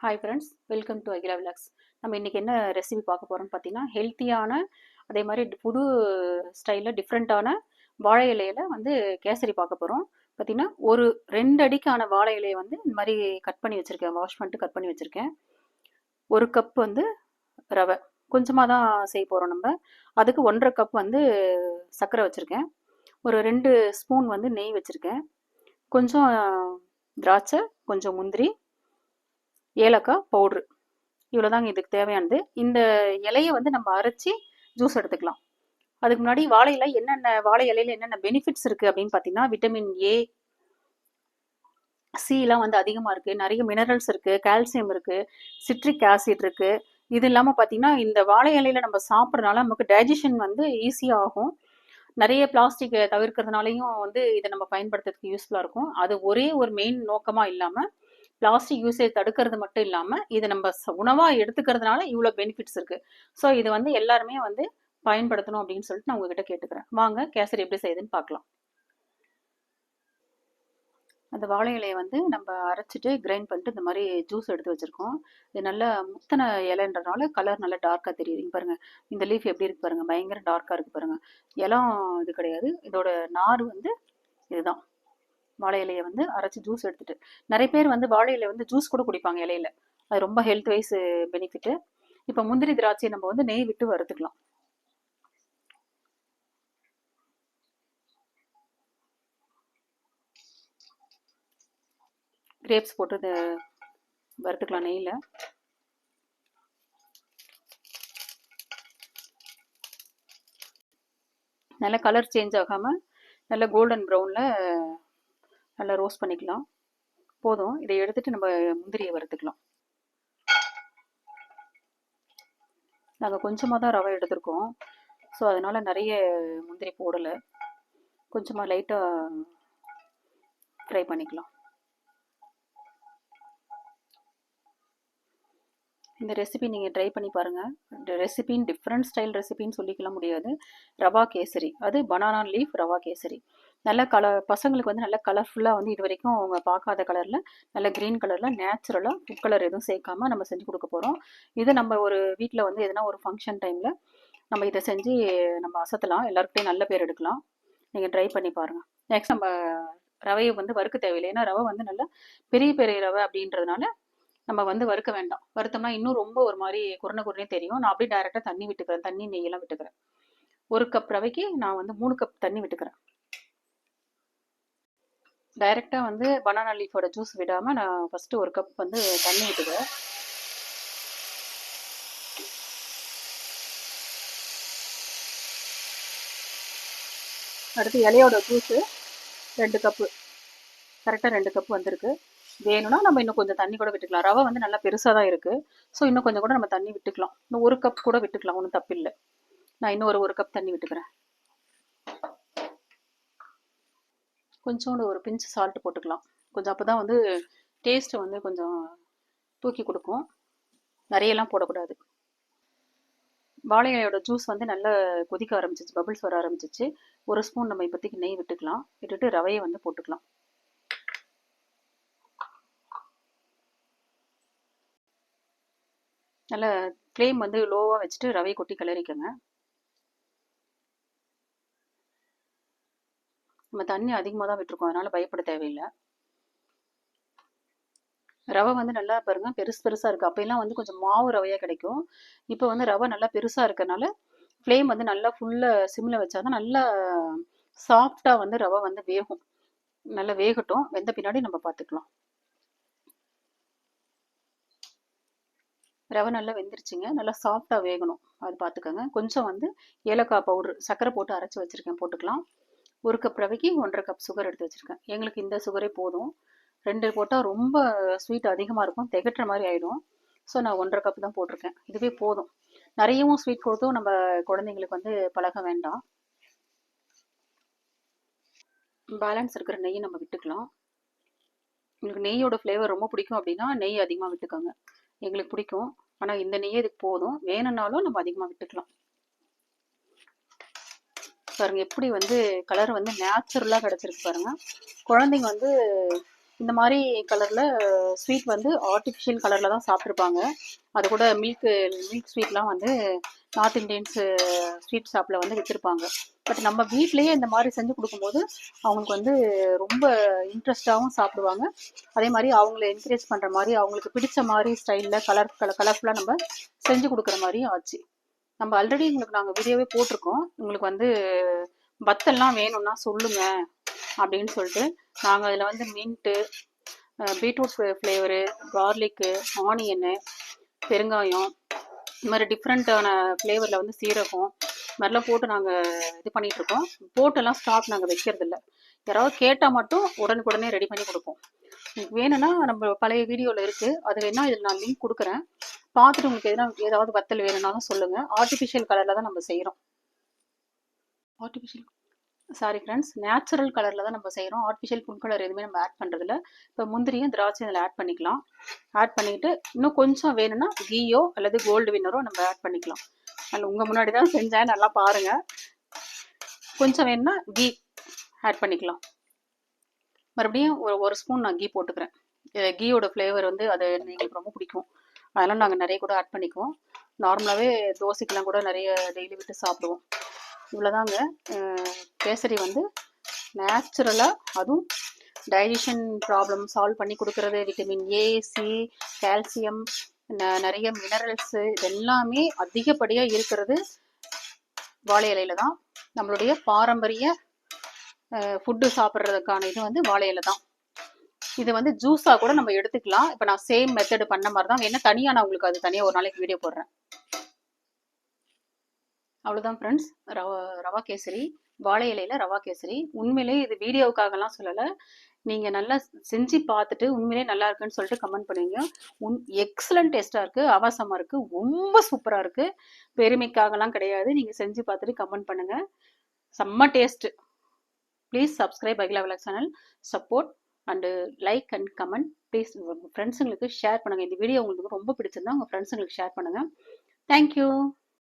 Hi friends welcome to Akila vlogs நம்ம இன்றைக்கி என்ன ரெசிபி பார்க்க போகிறோம்னு பார்த்தீங்கன்னா ஹெல்த்தியான அதே மாதிரி புது ஸ்டைலில் டிஃப்ரெண்ட்டான வாழை இலையில வந்து கேசரி பார்க்க போகிறோம் பார்த்தீங்கன்னா ஒரு ரெண்டு அடிக்கான வாழை இலையை வந்து இந்த மாதிரி கட் பண்ணி வச்சுருக்கேன். வாஷ் பண்ணிட்டு கட் பண்ணி வச்சுருக்கேன். ஒரு கப் வந்து ரவை. கொஞ்சமாக தான் செய்ய போகிறோம் நம்ம. அதுக்கு ஒன்றரை கப் வந்து சர்க்கரை வச்சுருக்கேன். ஒரு ரெண்டு ஸ்பூன் வந்து நெய் வச்சுருக்கேன். கொஞ்சம் திராட்சை கொஞ்சம் முந்திரி ஏலக்காய் பவுட்ரு இவ்வளோதாங்க இதுக்கு தேவையானது. இந்த இலையை வந்து நம்ம அரைச்சி ஜூஸ் எடுத்துக்கலாம். அதுக்கு முன்னாடி வாழை என்னென்ன வாழை இலையில என்னென்ன பெனிஃபிட்ஸ் இருக்குது அப்படின்னு பார்த்தீங்கன்னா விட்டமின் ஏ சிலாம் வந்து அதிகமாக இருக்குது நிறைய மினரல்ஸ் இருக்குது கால்சியம் இருக்குது சிட்ரிக் ஆசிட் இருக்குது இது இல்லாமல் பார்த்தீங்கன்னா இந்த வாழை இலையில நம்ம சாப்பிட்றதுனால நமக்கு டைஜஷன் வந்து ஈஸியாக ஆகும். நிறைய பிளாஸ்டிக்கை தவிர்க்கிறதுனாலையும் வந்து இதை நம்ம பயன்படுத்துறதுக்கு யூஸ்ஃபுல்லாக இருக்கும். அது ஒரே ஒரு மெயின் நோக்கமாக இல்லாமல் பிளாஸ்டிக் யூசேஜ் தடுக்கிறது மட்டும் இல்லாமல் இது நம்ம உணவாக எடுத்துக்கிறதுனால இவ்வளோ பெனிஃபிட்ஸ் இருக்குது ஸோ இது வந்து எல்லாருமே வந்து பயன்படுத்தணும் அப்படின்னு சொல்லிட்டு நான் உங்ககிட்ட கேட்டுக்கிறேன். வாங்க கேசரி எப்படி செய்யுதுன்னு பார்க்கலாம். அந்த வாழை இலையை வந்து நம்ம அரைச்சிட்டு கிரைண்ட் பண்ணிட்டு இந்த மாதிரி ஜூஸ் எடுத்து வச்சுருக்கோம். இது நல்ல முத்தன இலைன்றதுனால கலர் நல்லா டார்க்காக தெரியுது. இங்கே பாருங்கள் இந்த லீஃப் எப்படி இருக்கு பாருங்கள் பயங்கர டார்க்காக இருக்குது பாருங்கள் இலம் இது கிடையாது இதோட நார் வந்து இதுதான். வாழை இலையை வந்து அரைச்சி ஜூஸ் எடுத்துட்டு நிறைய பேர் வந்து வாழை இலையை வந்து ஜூஸ் கூட குடிப்பாங்க இலையில. அது ரொம்ப ஹெல்த் வைஸ் பெனிஃபிட்டு இப்போ முந்திரி திராட்சையை நம்ம வந்து நெய் விட்டு வறுத்துக்கலாம். கிரேப்ஸ் போட்டு வறுத்துக்கலாம் நெய்யில். நல்ல கலர் சேஞ்ச் ஆகாமல் நல்ல கோல்டன் ப்ரௌனில் நல்லா ரோஸ்ட் பண்ணிக்கலாம். போதும். இதை எடுத்துட்டு நம்ம முந்திரியை வறுத்துக்கலாம். நாங்கள் கொஞ்சமாக தான் ரவை எடுத்திருக்கோம். ஸோ அதனால் நிறைய முந்திரி போடலை. கொஞ்சமாக லைட்டாக ஃப்ரை பண்ணிக்கலாம். இந்த ரெசிபி நீங்கள் ட்ரை பண்ணி பாருங்கள் ரெசிபின்னு டிஃப்ரெண்ட் ஸ்டைல் ரெசிபின்னு சொல்லிக்கலாம் முடியாது. ரவா கேசரி. அது பனானா லீஃப் ரவா கேசரி. நல்ல கலர் பசங்களுக்கு வந்து நல்ல கலர்ஃபுல்லாக வந்து இது வரைக்கும் அவங்க பார்க்காத கலரில் நல்ல க்ரீன் கலரில் நேச்சுரலாக ஃபுட் கலர் எதுவும் சேர்க்காம நம்ம செஞ்சு கொடுக்க போகிறோம் இது நம்ம ஒரு வீட்டில் வந்து எதனா ஒரு ஃபங்க்ஷன் டைமில் நம்ம இதை செஞ்சு நம்ம அசத்தலாம். எல்லாருக்கிட்டையும் நல்ல பேர் எடுக்கலாம். நீங்கள் ட்ரை பண்ணி பாருங்கள் நெக்ஸ்ட் நம்ம ரவையை வந்து வறுக்க தேவையில்லை. ஏன்னா ரவை வந்து நல்லா பெரிய பெரிய ரவை அப்படின்றதுனால நம்ம வந்து வறுக்க வேண்டாம். வறுத்தோம்னா இன்னும் ரொம்ப ஒரு மாதிரி குருணை குறைனே தெரியும். நான் அப்படியே டைரெக்டாக தண்ணி விட்டுக்கிறேன். தண்ணி நெய்யெல்லாம் விட்டுக்கிறேன். ஒரு கப் ரவைக்கு நான் வந்து மூணு கப் தண்ணி விட்டுக்கிறேன். டைரெக்டாக வந்து பனானா லீஃபோட ஜூஸ் விடாமல் நான் ஃபஸ்ட்டு ஒரு கப் வந்து தண்ணி விட்டுக்கிறேன் அடுத்து இலையோட ஜூஸு ரெண்டு கப்பு கரெக்டாக ரெண்டு கப்பு வந்திருக்கு. வேணும்னா நம்ம இன்னும் கொஞ்சம் தண்ணி கூட விட்டுக்கலாம். ரவை வந்து நல்லா பெருசாக தான் இருக்குது ஸோ இன்னும் கொஞ்சம் கூட நம்ம தண்ணி விட்டுக்கலாம். இன்னும் ஒரு கப் கூட விட்டுக்கலாம். ஒன்றும் தப்பில்லை. நான் இன்னும் ஒரு ஒரு கப் தண்ணி விட்டுக்கிறேன். கொஞ்சோண்டு ஒரு பிஞ்சு சால்ட் போட்டுக்கலாம். கொஞ்சம் அப்போ தான் வந்து டேஸ்ட்டு வந்து கொஞ்சம் தூக்கி கொடுக்கும். நிறையெல்லாம் போடக்கூடாது. வாழையோட ஜூஸ் வந்து நல்லா கொதிக்க ஆரம்பிச்சிச்சு பபிள்ஸ் வர ஆரம்பிச்சிச்சு ஒரு ஸ்பூன் நம்ம இப்போதைக்கு நெய் விட்டுக்கலாம். விட்டுட்டு ரவையை வந்து போட்டுக்கலாம். நல்லா ஃப்ளேம் வந்து லோவாக வச்சுட்டு ரவையை கொட்டி கிளறிக்கோங்க. நம்ம தண்ணி அதிகமாக தான் விட்டுருக்கோம். அதனால் பயப்பட தேவையில்லை. ரவை வந்து நல்லா பாருங்க பெருசு பெருசாக இருக்குது அப்போல்லாம் வந்து கொஞ்சம் மாவு ரவையாக கிடைக்கும். இப்போ வந்து ரவை நல்லா பெருசாக இருக்கனால ஃப்ளேம் வந்து நல்லா ஃபுல்லாக சிம்மில் வச்சா தான் நல்லா சாஃப்டாக வந்து ரவை வந்து வேகும். நல்லா வேகட்டும். வெந்த பின்னாடி நம்ம பார்த்துக்கலாம் ரவை நல்லா வெந்துருச்சுங்க. நல்லா சாஃப்டாக வேகணும். அது பார்த்துக்கோங்க கொஞ்சம் வந்து ஏலக்காய் பவுடர் சர்க்கரை போட்டு அரைச்சி வச்சுருக்கேன். போட்டுக்கலாம். ஒரு கப் ரவைக்கு ஒன்றரை கப் சுகர் எடுத்து வச்சுருக்கேன். எங்களுக்கு இந்த சுகரே போதும். ரெண்டு போட்டால் ரொம்ப ஸ்வீட் அதிகமாக இருக்கும். திகட்டுற மாதிரி ஆகிடும் ஸோ நான் ஒன்றரை கப் தான் போட்டிருக்கேன். இதுவே போதும். நிறையவும் ஸ்வீட் கொடுத்தும் நம்ம குழந்தைங்களுக்கு வந்து பழக வேண்டாம். பேலன்ஸ் இருக்கிற நெய்யை நம்ம விட்டுக்கலாம். உங்களுக்கு நெய்யோட ஃப்ளேவர் ரொம்ப பிடிக்கும் அப்படின்னா நெய் அதிகமாக விட்டுக்கோங்க. எங்களுக்கு பிடிக்கும். ஆனால் இந்த நெய்யே இதுக்கு போதும். வேணும்னாலும் நம்ம அதிகமாக விட்டுக்கலாம். பாருங்க எப்படி வந்து கலர் வந்து நேச்சுரலாக கிடச்சிருக்கு பாருங்க. குழந்தைங்க வந்து இந்த மாதிரி கலரில் ஸ்வீட் வந்து ஆர்டிஃபிஷியல் கலரில் தான் சாப்பிட்ருப்பாங்க அது கூட மில்க் மில்க் ஸ்வீட்லாம் வந்து நார்த் இந்தியன்ஸ் ஸ்வீட் ஷாப்பில் வந்து விற்றுருப்பாங்க பட் நம்ம வீட்லேயே இந்த மாதிரி செஞ்சு கொடுக்கும்போது அவங்களுக்கு வந்து ரொம்ப இன்ட்ரெஸ்டாகவும் சாப்பிடுவாங்க. அதே மாதிரி அவங்கள என்கரேஜ் பண்ணுற மாதிரி அவங்களுக்கு பிடிச்ச மாதிரி ஸ்டைலில் கலர் கலர் கலர்ஃபுல்லாக நம்ம செஞ்சு கொடுக்குற மாதிரியும் ஆச்சு. நம்ம ஆல்ரெடி உங்களுக்கு நாங்கள் வீடியோவே போட்டிருக்கோம். உங்களுக்கு வந்து வத்தல்லாம் வேணும்னா சொல்லுங்க அப்படின்னு சொல்லிட்டு நாங்கள் அதில் வந்து mint beetroot flavour garlic onion பெருங்காயம் இது மாதிரி டிஃப்ரெண்ட்டான ஃப்ளேவரில் வந்து சீரகம் இது மாதிரிலாம் போட்டு நாங்கள் இது பண்ணிகிட்ருக்கோம் இருக்கோம் போட்டெல்லாம் ஸ்டாக் நாங்கள் வைக்கிறதில்ல. யாராவது கேட்டால் மட்டும் உடனுக்குடனே ரெடி பண்ணி கொடுப்போம். உங்களுக்கு வேணும்னா நம்ம பழைய வீடியோவில் இருக்குது அது வேணால் இதில் நான் லிங்க் கொடுக்குறேன். பார்த்துட்டு உங்களுக்கு எதனா ஏதாவது வத்தல் வேணும்னாலும் சொல்லுங்கள் ஆர்டிஃபிஷியல் கலரில் தான் நம்ம செய்கிறோம் ஆர்டிஃபிஷியல் சாரி ஃப்ரெண்ட்ஸ் நேச்சுரல் கலரில் தான் நம்ம செய்கிறோம் ஆர்டிஃபிஷியல் ஃபுட் கலர் எதுவுமே நம்ம ஆட் பண்ணுறதில்ல இப்போ முந்திரியும் திராட்சை இதில் ஆட் பண்ணிக்கலாம். ஆட் பண்ணிக்கிட்டு இன்னும் கொஞ்சம் வேணும்னா கீயோ அல்லது கோல்டு வின்னரோ நம்ம ஆட் பண்ணிக்கலாம். அதில் உங்கள் முன்னாடி தான் செஞ்சேன். நல்லா பாருங்கள் கொஞ்சம் வேணும்னா கீ ஆட் பண்ணிக்கலாம். மறுபடியும் ஒரு ஒரு ஸ்பூன் நான் கீ போட்டுக்கிறேன். கீயோட ஃப்ளேவர் வந்து அது எங்களுக்கு ரொம்ப பிடிக்கும். அதெல்லாம் நாங்கள் நிறைய கூட ஆட் பண்ணிக்குவோம். நார்மலாகவே தோசைக்கெல்லாம் கூட நிறைய டெய்லி விட்டு சாப்பிடுவோம். இவ்வளோதாங்க கேசரி வந்து நேச்சுரலாக அதுவும் டைஜஷன் ப்ராப்ளம் சால்வ் பண்ணி கொடுக்கறது விட்டமின் ஏ சி கால்சியம் நிறைய மினரல்ஸு இதெல்லாமே அதிகப்படியாக இருக்கிறது வாழை இலையில தான். நம்மளுடைய பாரம்பரிய ஃபுட்டு சாப்பிட்றதுக்கான இது வந்து வாழை இலை தான். இது வந்து ஜூஸா கூட நம்ம எடுத்துக்கலாம். இப்போ நான் சேம் மெத்தடு பண்ண மாதிரி தான் என்ன தனியாக நான் உங்களுக்கு அது தனியாக ஒரு நாளைக்கு வீடியோ போடுறேன். அவ்வளோதான் ஃப்ரெண்ட்ஸ் ரவா ரவா கேசரி வாழை இலையில ரவா கேசரி. உண்மையிலே இது வீடியோவுக்காகலாம் சொல்லலை. நீங்கள் நல்லா செஞ்சு பார்த்துட்டு உண்மையிலே நல்லா இருக்குன்னு சொல்லிட்டு கமெண்ட் பண்ணுவீங்க. உன் எக்ஸலண்ட் டேஸ்ட்டாக இருக்குது அவசமாக இருக்குது ரொம்ப சூப்பராக இருக்குது பெருமைக்காகலாம் கிடையாது. நீங்கள் செஞ்சு பார்த்துட்டு கமெண்ட் பண்ணுங்கள் செம்ம taste please subscribe Akila vlog channel support and like and comment please ஃப்ரெண்ட்ஸுங்களுக்கு share பண்ணுங்கள் இந்த வீடியோ உங்களுக்கு ரொம்ப பிடிச்சிருந்தா உங்கள் ஃப்ரெண்ட்ஸுங்களுக்கு ஷேர் பண்ணுங்கள் தேங்க்யூ